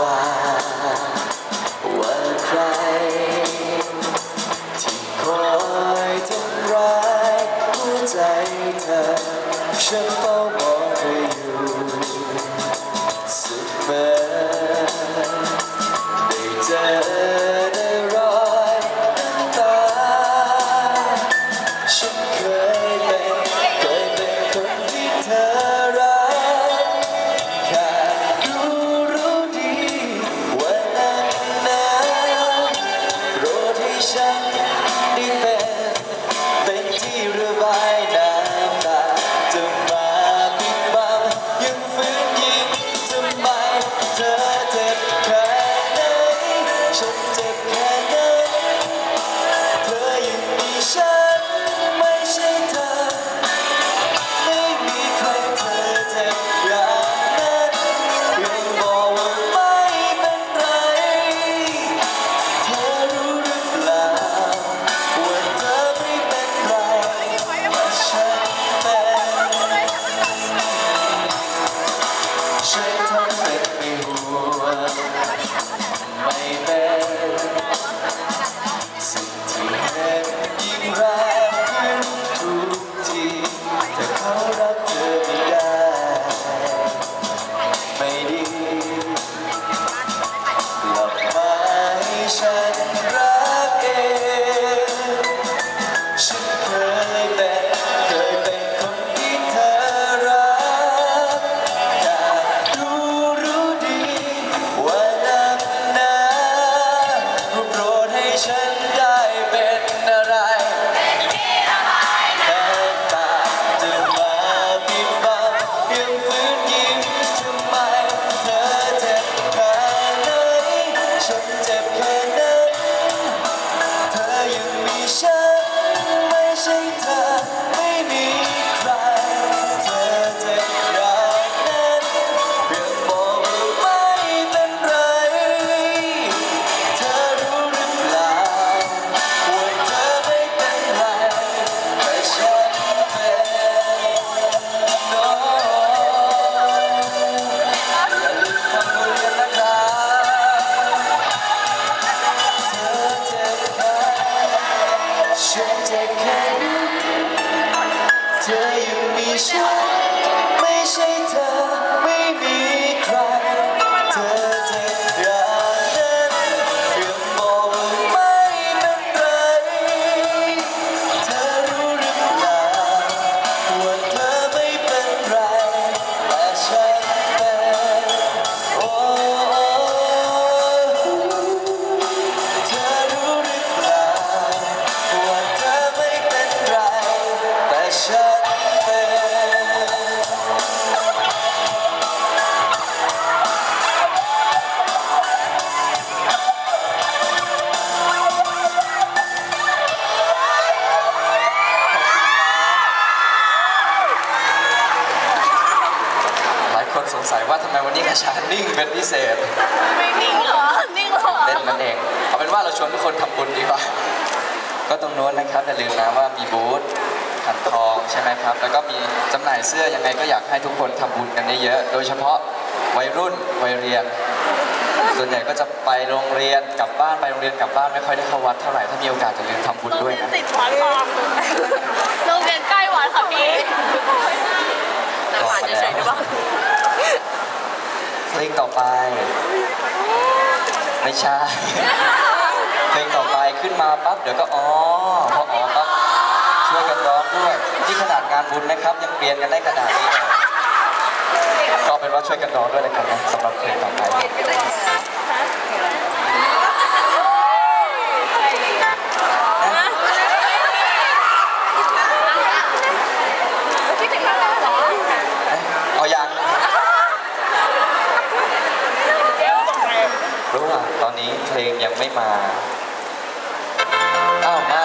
ว่าว่ใครที่คอยทำร้ายหัวใจเธอฉันเฝ้ามองเธออยู่เสมได้เจอรอยน้ำตาฉันเคย ฉันได้เป็นอะไรแต่ตาจะมาปิ ฉันเจ็ สงสัยว่าทำไมวันนี้กระชานิ่งเป็นพิเศษไม่นิ่งเหรอ นิ่งเหรอเล่นมันเอง เอาเป็นว่าเราชวนทุกคนทำบุญดีกว่า ก็ตรงโน้นนะครับอย่าลืมนะว่ามีบูธขันทองใช่ไหมครับ แล้วก็มีจำหน่ายเสื้อยังไงก็อยากให้ทุกคนทำบุญกันเยอะๆ โดยเฉพาะวัยรุ่นวัยเรียน ส่วนใหญ่ก็จะไปโรงเรียนกลับบ้านไปโรงเรียนกลับบ้านไม่ค่อยได้เข้าวัดเท่าไหร่ถ้ามีโอกาสจะลืมทำบุญโรงด้วยเรียนนะติดวัดค่ะโรงเรียนใกล้วัดค่ะพี่แต่ผ่านเฉยๆได้ปะ เพลงต่อ ไป ไม่ใช่ เพลงต่อไปขึ้นมาปั๊บเดี๋ยวก็อ๋อพออ๋อปั๊บช่วยกันร้องด้วย นี่ขนาดงานบุญนะครับ ยังเปลี่ยนกันได้ขนาดนี้เลยก็เอาเป็นว่าช่วยกันร้องด้วยแล้วกันนะสำหรับเพลงต่อไป่ะ ตอนนี้เพลงยังไม่มา อ้าวมา